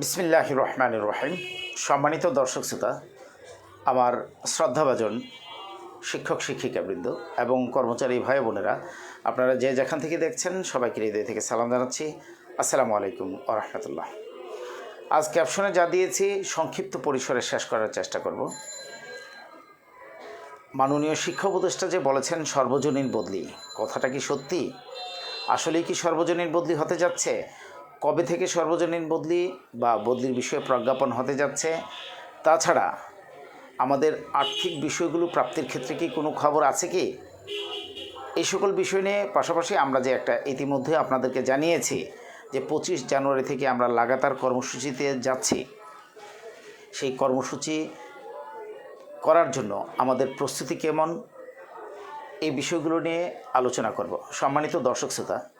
বিসমিল্লাহ রহমান রহিম সম্মানিত দর্শক শ্রোতা, আমার শ্রদ্ধাভাজন শিক্ষক শিক্ষিকাবৃন্দ এবং কর্মচারী ভাই বোনেরা, আপনারা যে যেখান থেকে দেখছেন সবাইকে হৃদয় থেকে সালাম জানাচ্ছি। আসসালামু আলাইকুম ও আজ ক্যাপশনে যা দিয়েছি, সংক্ষিপ্ত পরিসরে শেষ করার চেষ্টা করব। মাননীয় শিক্ষা উপদেষ্টা যে বলেছেন, সর্বজনীন বদলি, কথাটা কি সত্যি? আসলেই কি সর্বজনীন বদলি হতে যাচ্ছে? কবে থেকে সর্বজনীন বদলি বা বদলির বিষয়ে প্রজ্ঞাপন হতে যাচ্ছে? তাছাড়া আমাদের আর্থিক বিষয়গুলো প্রাপ্তির ক্ষেত্রে কি কোনো খবর আছে কি? এই সকল বিষয় নিয়ে পাশাপাশি আমরা যে একটা ইতিমধ্যে আপনাদেরকে জানিয়েছি যে পঁচিশ জানুয়ারি থেকে আমরা লাগাতার কর্মসূচিতে যাচ্ছি। সেই কর্মসূচি করার জন্য আমাদের প্রস্তুতি কেমন? এই বিষয়গুলো নিয়ে আলোচনা করব। সম্মানিত দর্শক শ্রোতা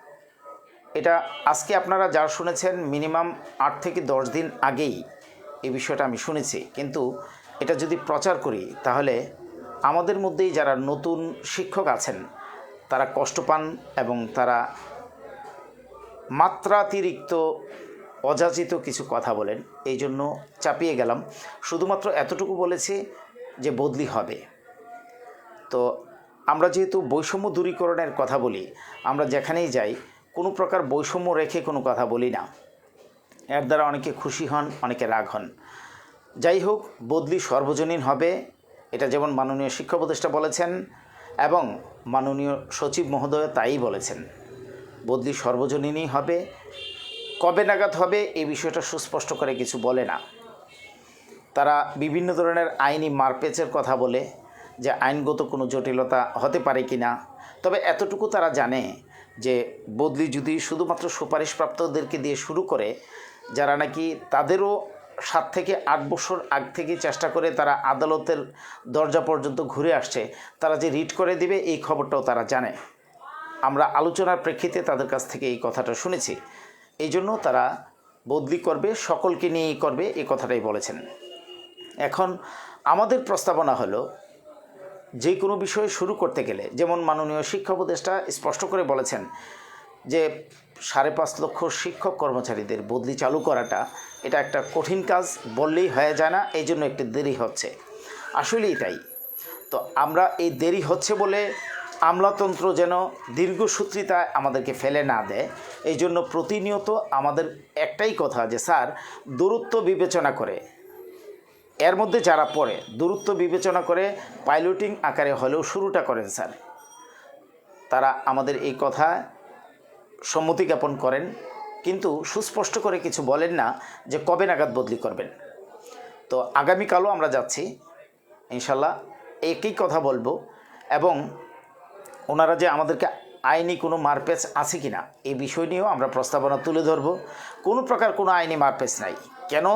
এটা আজকে আপনারা যা শুনেছেন মিনিমাম আট থেকে দশ দিন আগেই এই বিষয়টা আমি শুনেছি। কিন্তু এটা যদি প্রচার করি, তাহলে আমাদের মধ্যেই যারা নতুন শিক্ষক আছেন, তারা কষ্ট পান এবং তারা মাত্রাতিরিক্ত অযাচিত কিছু কথা বলেন, এই জন্য চাপিয়ে গেলাম। শুধুমাত্র এতটুকু বলেছি যে বদলি হবে। তো আমরা যেহেতু বৈষম্য দূরীকরণের কথা বলি, আমরা যেখানেই যাই কোনো প্রকার বৈষম্য রেখে কোনো কথা বলি না। এর দ্বারা অনেকে খুশি হন, অনেকে রাগ হন। যাই হোক, বদলি সর্বজনীন হবে, এটা যেমন মাননীয় শিক্ষা উপদেষ্টা বলেছেন এবং মাননীয় সচিব মহোদয় তাই বলেছেন। বদলি সর্বজনীনই হবে, কবে নাগাদ হবে এই বিষয়টা সুস্পষ্ট করে কিছু বলে না। তারা বিভিন্ন ধরনের আইনি মারপেচের কথা বলে যে আইনগত কোনো জটিলতা হতে পারে কি না তবে এতটুকু তারা জানে যে বদলি যদি শুধুমাত্র সুপারিশপ্রাপ্তদেরকে দিয়ে শুরু করে, যারা নাকি তাদেরও সাত থেকে আট বছর আগ থেকে চেষ্টা করে তারা আদালতের দরজা পর্যন্ত ঘুরে আসছে, তারা যে রিট করে দিবে এই খবরটাও তারা জানে। আমরা আলোচনার প্রেক্ষিতে তাদের কাছ থেকে এই কথাটা শুনেছি। এই জন্য তারা বদলি করবে, সকলকে নিয়েই করবে এই কথাটাই বলেছেন। এখন আমাদের প্রস্তাবনা হলো যে কোনো বিষয় শুরু করতে গেলে, যেমন মাননীয় শিক্ষা উপদেষ্টা স্পষ্ট করে বলেছেন যে সাড়ে পাঁচ লক্ষ শিক্ষক কর্মচারীদের বদলি চালু করাটা, এটা একটা কঠিন কাজ বললেই হয়ে যায় না, এই জন্য একটু দেরি হচ্ছে। আসলেই তাই। তো আমরা এই দেরি হচ্ছে বলে আমলাতন্ত্র যেন দীর্ঘসূত্রিতায় আমাদেরকে ফেলে না দেয়, এই জন্য প্রতিনিয়ত আমাদের একটাই কথা যে, স্যার, দূরত্ব বিবেচনা করে এর মধ্যে যারা পড়ে, দূরত্ব বিবেচনা করে পাইলটিং আকারে হলেও শুরুটা করেন স্যার। তারা আমাদের এই কথা সম্মতি জ্ঞাপন করেন, কিন্তু সুস্পষ্ট করে কিছু বলেন না যে কবে নাগাদ বদলি করবেন। তো আগামীকালও আমরা যাচ্ছি, ইনশাল্লাহ একই কথা বলব এবং ওনারা যে আমাদেরকে আইনি কোনো মারপেচ আছে কি না এই বিষয় নিয়েও আমরা প্রস্তাবনা তুলে ধরব। কোনো প্রকার কোনো আইনি মারপেচ নাই। কেন?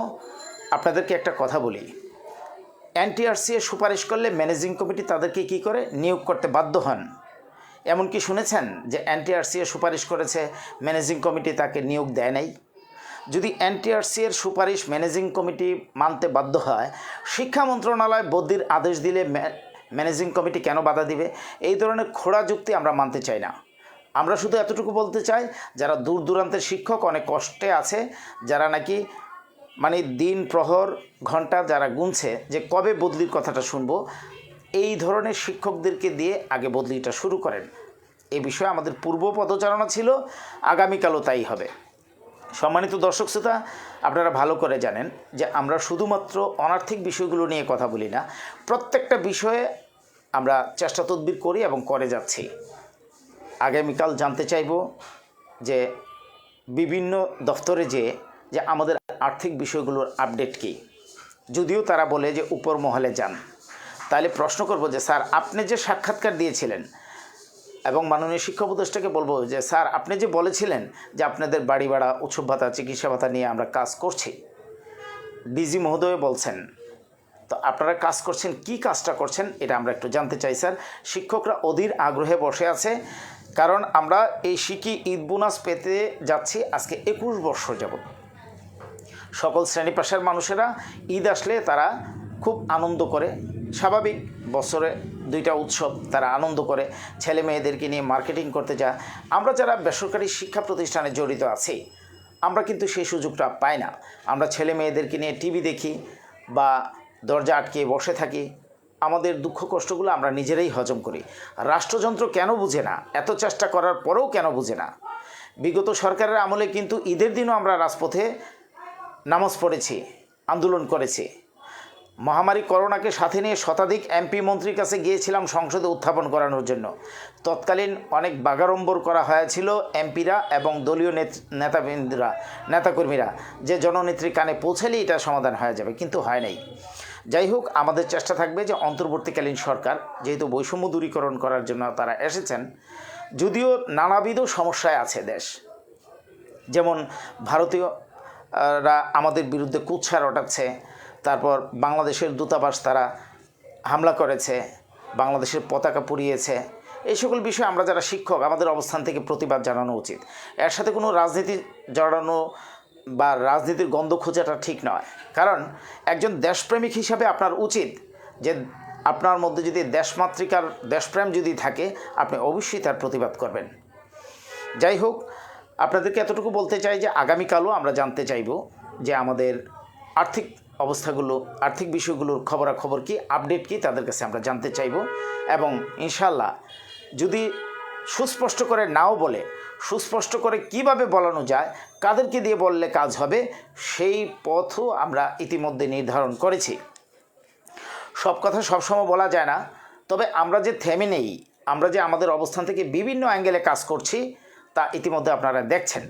আপনাদেরকে একটা কথা বলি। এনটিআরসি এর সুপারিশ করলে ম্যানেজিং কমিটি তাদেরকে কি করে? নিয়োগ করতে বাধ্য হন। এমনকি শুনেছেন যে এনটিআরসি এর সুপারিশ করেছে, ম্যানেজিং কমিটি তাকে নিয়োগ দেয় নাই। যদি এনটিআরসি এর সুপারিশ ম্যানেজিং কমিটি মানতে বাধ্য হয়, শিক্ষা মন্ত্রণালয় বদলির আদেশ দিলে ম্যানেজিং কমিটি কেন বাধা দিবে? এই ধরনের খোড়া যুক্তি আমরা মানতে চাই না। আমরা শুধু এতটুকু বলতে চাই, যারা দূর দূরান্তের শিক্ষক, অনেক কষ্টে আছে, যারা নাকি মানে দিন প্রহর ঘণ্টা যারা গুনছে যে কবে বদলির কথাটা শুনব, এই ধরনের শিক্ষকদেরকে দিয়ে আগে বদলিটা শুরু করেন। এ বিষয়ে আমাদের পূর্ব পদচারণা ছিল, আগামীকালও তাই হবে। সম্মানিত দর্শক শ্রোতা, আপনারা ভালো করে জানেন যে আমরা শুধুমাত্র অনার্থিক বিষয়গুলো নিয়ে কথা বলি না, প্রত্যেকটা বিষয়ে আমরা চেষ্টা তদবির করি এবং করে যাচ্ছি। আগামীকাল জানতে চাইব যে বিভিন্ন দফতরে যে যে আমাদের আর্থিক বিষয়গুলোর আপডেট কী? যদিও তারা বলে যে উপর মহলে যান। তাহলে প্রশ্ন করব যে, স্যার, আপনি যে সাক্ষাৎকার দিয়েছিলেন এবং মাননীয় শিক্ষা উপদেষ্টাকে বলব যে, স্যার, আপনি যে বলেছিলেন যে আপনাদের বাড়ি ভাড়া, উৎসব ভাতা, চিকিৎসা ভাতা নিয়ে আমরা কাজ করছি। ডিজি মহোদয় বলছেন, তো আপনারা কাজ করছেন, কি কাজটা করছেন, এটা আমরা একটু জানতে চাই, স্যার। শিক্ষকরা অধীর আগ্রহে বসে আছে, কারণ আমরা এই শিকি ঈদ বোনাস পেতে যাচ্ছি আজকে একুশ বর্ষ যাবত সকল শ্রেণি পেশার মানুষেরা ঈদ আসলে তারা খুব আনন্দ করে। স্বাভাবিক বছরে দুইটা উৎসব তারা আনন্দ করে। ছেলে মেয়েদেরকে নিয়ে মার্কেটিং করতে যায়। আমরা যারা বেসরকারি শিক্ষা প্রতিষ্ঠানে জড়িত আছি, আমরা কিন্তু সেই সুযোগটা পাই না। আমরা ছেলে মেয়েদেরকে নিয়ে টিভি দেখি বা দরজা আটকে বসে থাকি। আমাদের দুঃখ কষ্টগুলো আমরা নিজেরাই হজম করি। রাষ্ট্রযন্ত্র কেন বুঝে না? এত চেষ্টা করার পরেও কেন বুঝে না? বিগত সরকারের আমলে কিন্তু ঈদের দিনও আমরা রাজপথে নামাজ পড়েছি, আন্দোলন করেছি। মহামারী করোনাকে সাথে নিয়ে শতাধিক এমপি মন্ত্রীর কাছে গিয়েছিলাম সংসদে উত্থাপন করানোর জন্য। তৎকালীন অনেক বাগাড়ম্বর করা হয়েছিল এমপিরা এবং দলীয় নেত- নেতাবৃন্দরা, নেতাকর্মীরা। যে জননেত্রী কানে পৌঁছালে এটা সমাধান হয়ে যাবে, কিন্তু হয় নাই। যাই হোক, আমাদের চেষ্টা থাকবে যে অন্তর্বর্তীকালীন সরকার, যেহেতু বৈষম্য দূরীকরণ করার জন্য তারা এসেছেন, যদিও নানাবিধ সমস্যায় আছে দেশ। যেমন ভারতীয়রা আমাদের বিরুদ্ধে কুৎসা রটাচ্ছে তারপর বাংলাদেশের দূতাবাস তারা হামলা করেছে, বাংলাদেশের পতাকা পুড়িয়েছে। এই সকল বিষয়ে আমরা যারা শিক্ষক, আমাদের অবস্থান থেকে প্রতিবাদ জানানো উচিত। এর সাথে কোনো রাজনীতি জড়ানো বা রাজনীতির গন্ধ খোঁজাটা ঠিক নয়। কারণ একজন দেশপ্রেমিক হিসাবে আপনার উচিত যে আপনার মধ্যে যদি দেশমাতৃকার দেশপ্রেম যদি থাকে, আপনি অবশ্যই তার প্রতিবাদ করবেন। যাই হোক আপনাদেরকে এতটুকু বলতে চাই যে আগামীকালও আমরা জানতে চাইব যে আমাদের আর্থিক অবস্থাগুলো, আর্থিক বিষয়গুলোর খবরাখবর কি, আপডেট কি তাদের কাছে আমরা জানতে চাইব এবং ইনশাল্লাহ যদি সুস্পষ্ট করে নাও বলে, সুস্পষ্ট করে কীভাবে বলানো যায়, কাদেরকে দিয়ে বললে কাজ হবে, সেই পথও আমরা ইতিমধ্যে নির্ধারণ করেছি। সব কথা সবসময় বলা যায় না, তবে আমরা যে থেমে নেই, আমরা যে আমাদের অবস্থান থেকে বিভিন্ন অ্যাঙ্গেলে কাজ করছি তা ইতিমধ্যে আপনারা দেখছেন।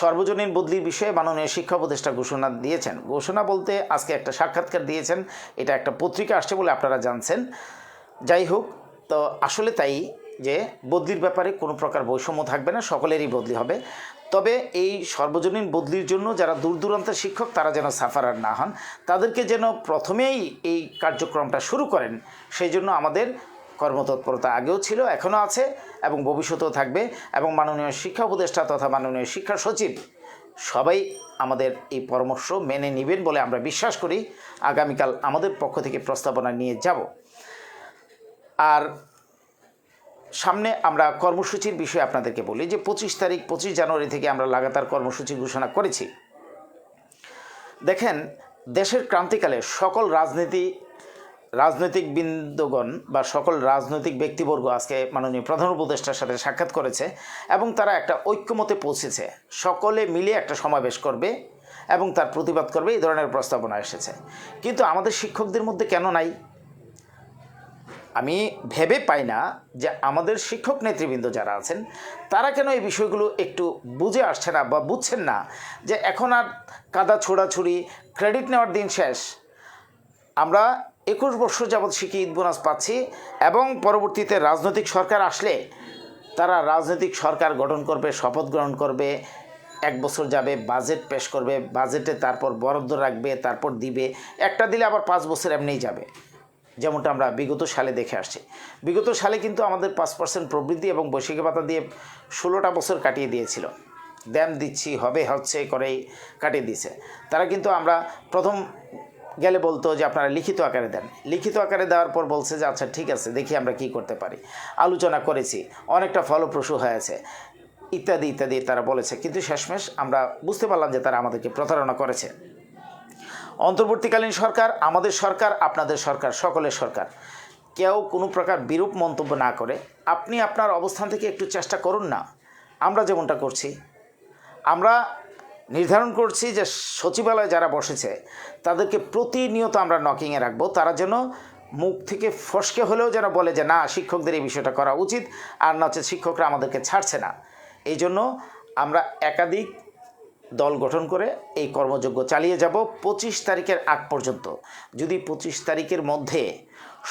সর্বজনীন বদলির বিষয়ে মাননীয় শিক্ষা উপদেষ্টা ঘোষণা দিয়েছেন। ঘোষণা বলতে আজকে একটা সাক্ষাৎকার দিয়েছেন। এটা একটা পত্রিকা আসছে বলে আপনারা জানছেন। যাই হোক, তো আসলে তাই যে বদলির ব্যাপারে কোনো প্রকার বৈষম্য থাকবে না, সকলেরই বদলি হবে। তবে এই সর্বজনীন বদলির জন্য যারা দূর দূরান্তের শিক্ষক, তারা যেন সাফারার না হন। তাদেরকে যেন প্রথমেই এই কার্যক্রমটা শুরু করেন, সেই জন্য আমাদের কর্মতৎপরতা আগেও ছিল, এখনও আছে এবং ভবিষ্যতেও থাকবে এবং মাননীয় শিক্ষা উপদেষ্টা তথা মাননীয় শিক্ষা সচিব সবাই আমাদের এই পরামর্শ মেনে নেবেন বলে আমরা বিশ্বাস করি। আগামীকাল আমাদের পক্ষ থেকে প্রস্তাবনা নিয়ে যাব। আর সামনে আমরা কর্মসূচির বিষয়ে আপনাদেরকে বলি যে পঁচিশ তারিখ, পঁচিশ জানুয়ারি থেকে আমরা লাগাতার কর্মসূচি ঘোষণা করেছি। দেখেন, দেশের ক্রান্তিকালে সকল রাজনীতি রাজনৈতিক বৃন্দগণ বা সকল রাজনৈতিক ব্যক্তিবর্গ আজকে মাননীয় প্রধান উপদেষ্টার সাথে সাক্ষাৎ করেছে এবং তারা একটা ঐক্যমতে পৌঁছেছে। সকলে মিলে একটা সমাবেশ করবে এবং তার প্রতিবাদ করবে, এই ধরনের প্রস্তাবনা এসেছে। কিন্তু আমাদের শিক্ষকদের মধ্যে কেন নাই? আমি ভেবে পাই না যে আমাদের শিক্ষক নেতৃবৃন্দ যারা আছেন, তারা কেন এই বিষয়গুলো একটু বুঝে আসছে না বা বুঝছেন না যে এখন আর কাদা ছোড়াছুড়ি, ক্রেডিট নেওয়ার দিন শেষ। আমরা একুশ বছর যাবৎ শিখে ঈদ বোনাস পাচ্ছি এবং পরবর্তীতে রাজনৈতিক সরকার আসলে তারা রাজনৈতিক সরকার গঠন করবে, শপথ গ্রহণ করবে, এক বছর যাবে, বাজেট পেশ করবে, বাজেটে তারপর বরাদ্দ রাখবে, তারপর দিবে, একটা দিলে আবার পাঁচ বছর এমনিই যাবে। যেমনটা আমরা বিগত সালে দেখে আসছি। বিগত সালে কিন্তু আমাদের পাঁচ পার্সেন্ট প্রবৃদ্ধি এবং বৈশাখী ভাতা দিয়ে ষোলোটা বছর কাটিয়ে দিয়েছিল। দ্যাম দিচ্ছি, হবে, হচ্ছে করেই কাটিয়ে দিয়েছে। তারা কিন্তু আমরা প্রথম গেলে বলতো যে আপনারা লিখিত আকারে দেন। লিখিত আকারে দেওয়ার পর বলছে যে আচ্ছা ঠিক আছে, দেখি আমরা কি করতে পারি। আলোচনা করেছি। অনেকটা ফলপ্রসূ হয়েছে। ইত্যাদি ইত্যাদি তারা বলেছে। কিন্তু শেষমেশ আমরা বুঝতে পারলাম যে তারা আমাদেরকে প্রতারণা করেছে। অন্তর্বর্তীকালীন সরকার, আমাদের সরকার, আপনাদের সরকার, সকলের সরকার। কেউ কোনো প্রকার বিরূপ মন্তব্য না করে, আপনি আপনার অবস্থান থেকে একটু চেষ্টা করুন না। আমরা যেমনটা করছি। আমরা নির্ধারণ করছি যে সচিবালয়ে যারা বসেছে, তাদেরকে প্রতিনিয়ত আমরা নকিংয়ে রাখব। তারা যেন মুখ থেকে ফসকে হলেও যেন বলে যে, না, শিক্ষকদের এই বিষয়টা করা উচিত, আর নচেত শিক্ষকরা আমাদেরকে ছাড়ছে না। এই জন্য আমরা একাধিক দল গঠন করে এই কর্মযজ্ঞ চালিয়ে যাব পঁচিশ তারিখের আগ পর্যন্ত। যদি পঁচিশ তারিখের মধ্যে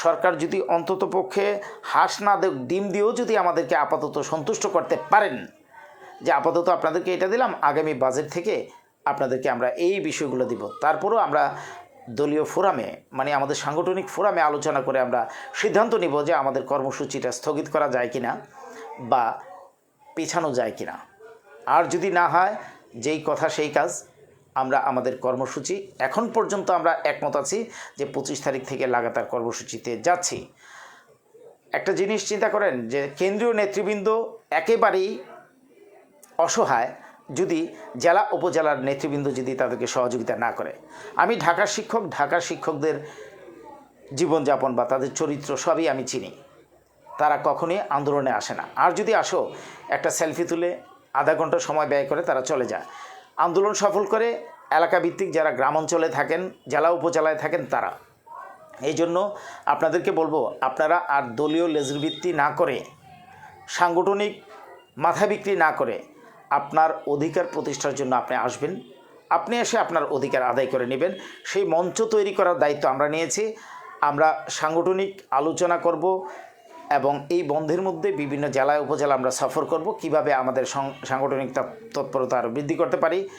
সরকার যদি অন্ততপক্ষে হাঁস না ডিম দিয়েও যদি আমাদেরকে আপাতত সন্তুষ্ট করতে পারেন যে আপাতত আপনাদেরকে এটা দিলাম, আগামী বাজেট থেকে আপনাদেরকে আমরা এই বিষয়গুলো দিব। তারপরেও আমরা দলীয় ফোরামে মানে আমাদের সাংগঠনিক ফোরামে আলোচনা করে আমরা সিদ্ধান্ত নিব যে আমাদের কর্মসূচিটা স্থগিত করা যায় কি না বা পেছানো যায় কি না আর যদি না হয়, যেই কথা সেই কাজ, আমরা আমাদের কর্মসূচি, এখন পর্যন্ত আমরা একমত আছি যে পঁচিশ তারিখ থেকে লাগাতার কর্মসূচিতে যাচ্ছি। একটা জিনিস চিন্তা করেন যে কেন্দ্রীয় নেতৃবৃন্দ একেবারেই অসহায় যদি জেলা উপজেলার নেতৃবৃন্দ যদি তাদেরকে সহযোগিতা না করে। আমি ঢাকার শিক্ষক ঢাকার শিক্ষকদের জীবনযাপন বা তাদের চরিত্র সবই আমি চিনি। তারা কখনোই আন্দোলনে আসে না। আর যদি আসো, একটা সেলফি তুলে আধা ঘণ্টা সময় ব্যয় করে তারা চলে যায়। আন্দোলন সফল করে এলাকা ভিত্তিক যারা গ্রাম অঞ্চলে থাকেন, জেলা উপজেলায় থাকেন তারা। এই জন্য আপনাদেরকে বলব, আপনারা আর দলীয় লেজুর ভিত্তি না করে, সাংগঠনিক মাথা বিক্রি না করে আপনার অধিকার প্রতিষ্ঠার জন্য আপনি আসবেন। আপনি এসে আপনার অধিকার আদায় করে নেবেন। সেই মঞ্চ তৈরি করার দায়িত্ব আমরা নিয়েছি। আমরা সাংগঠনিক আলোচনা করব এবং এই বন্ধের মধ্যে বিভিন্ন জেলায় উপজেলা আমরা সফর করব। কীভাবে আমাদের সাংগঠনিক তৎপরতা আরও বৃদ্ধি করতে পারি?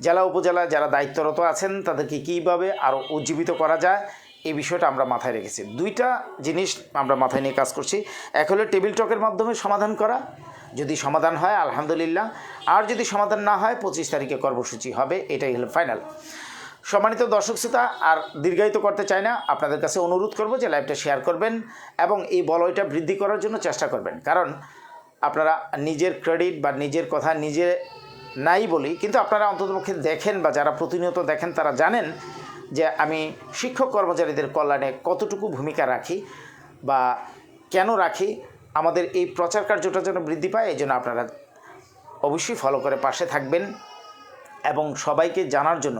জেলা উপজেলা যারা দায়িত্বরত আছেন, তাদেরকে কীভাবে আরও উজ্জীবিত করা যায়? এই বিষয়টা আমরা মাথায় রেখেছি। দুইটা জিনিস আমরা মাথায় নিয়ে কাজ করছি। এক হলো টেবিল টকের মাধ্যমে সমাধান করা। যদি সমাধান হয়, আলহামদুলিল্লাহ। আর যদি সমাধান না হয়, পঁচিশ তারিখে কর্মসূচি হবে, এটাই হলো ফাইনাল সম্মানিত দর্শক শ্রোতা, আর দীর্ঘায়িত করতে চাই না, আপনাদের কাছে অনুরোধ করব যে লাইভটা শেয়ার করবেন এবং এই বলয়টা বৃদ্ধি করার জন্য চেষ্টা করবেন। কারণ আপনারা নিজের ক্রেডিট বা নিজের কথা নিজে নাই বলি, কিন্তু আপনারা অন্ততপক্ষে দেখেন বা যারা প্রতিনিয়ত দেখেন, তারা জানেন যে আমি শিক্ষক কর্মচারীদের কল্যাণে কতটুকু ভূমিকা রাখি বা কেন রাখি। আমাদের এই প্রচার কার্যটা যেন বৃদ্ধি পায়, এই জন্য আপনারা অবশ্যই ফলো করে পাশে থাকবেন এবং সবাইকে জানার জন্য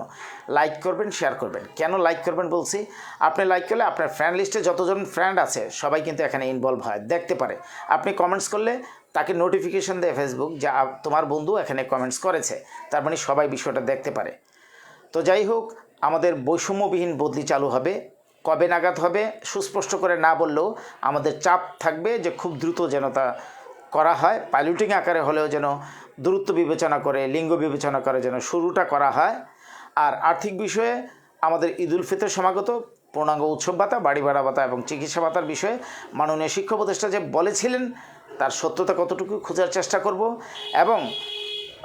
লাইক করবেন শেয়ার করবেন। কেন লাইক করবেন বলছি? আপনি লাইক করলে আপনার ফ্রেন্ড লিস্টে যতজন ফ্রেন্ড আছে, সবাই কিন্তু এখানে ইনভলভ হয়, দেখতে পারে। আপনি কমেন্টস করলে তাকে নোটিফিকেশন দেয় ফেসবুক যা তোমার বন্ধু এখানে কমেন্টস করেছে, তার মানে সবাই বিষয়টা দেখতে পারে। তো যাই হোক, আমাদের বৈষম্যবিহীন বদলি চালু হবে। কবে নাগাদ হবে সুস্পষ্ট করে না বললেও আমাদের চাপ থাকবে যে খুব দ্রুত যেন তা করা হয়। পাইলটিং আকারে হলেও যেন দূরত্ব বিবেচনা করে, লিঙ্গ বিবেচনা করে যেন শুরুটা করা হয়। আর আর্থিক বিষয়ে আমাদের ঈদুল ফিতর সমাগত, পূর্ণাঙ্গ উৎসব ভাতা, বাড়ি ভাড়া ভাতা এবং চিকিৎসা ভাতার বিষয়ে মাননীয় শিক্ষা উপদেষ্টা যে বলেছিলেন, তার সত্যতা কতটুকু খোঁজার চেষ্টা করব এবং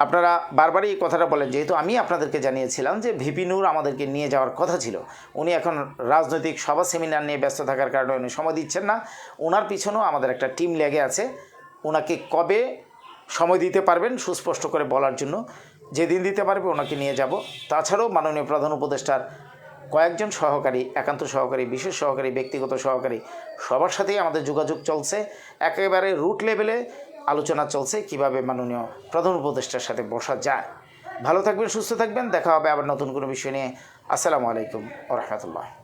আপনারা বারবারই এই কথাটা বলেন, যেহেতু আমি আপনাদেরকে জানিয়েছিলাম যে ভিপি নূর আমাদেরকে নিয়ে যাওয়ার কথা ছিল। উনি এখন রাজনৈতিক সভা সেমিনার নিয়ে ব্যস্ত থাকার কারণে উনি সময় দিচ্ছেন না। ওনার পিছনেও আমাদের একটা টিম লেগে আছে। ওনাকে কবে সময় দিতে পারবেন সুস্পষ্ট করে বলার জন্য যেদিন দিতে পারবে ওনাকে নিয়ে যাব। তাছাড়াও মাননীয় প্রধান উপদেষ্টার কয়েকজন সহকারী, একান্ত সহকারী, বিশেষ সহকারী, ব্যক্তিগত সহকারী সবার সাথেই আমাদের যোগাযোগ চলছে। একেবারে রুট লেভেলে আলোচনা চলছে কীভাবে মাননীয় প্রধান উপদেষ্টার সাথে বসা যায়। ভালো থাকবেন, সুস্থ থাকবেন, দেখা হবে আবার নতুন কোনো বিষয় নিয়ে। আসসালামু আলাইকুম ও রহমতুল্লাহ।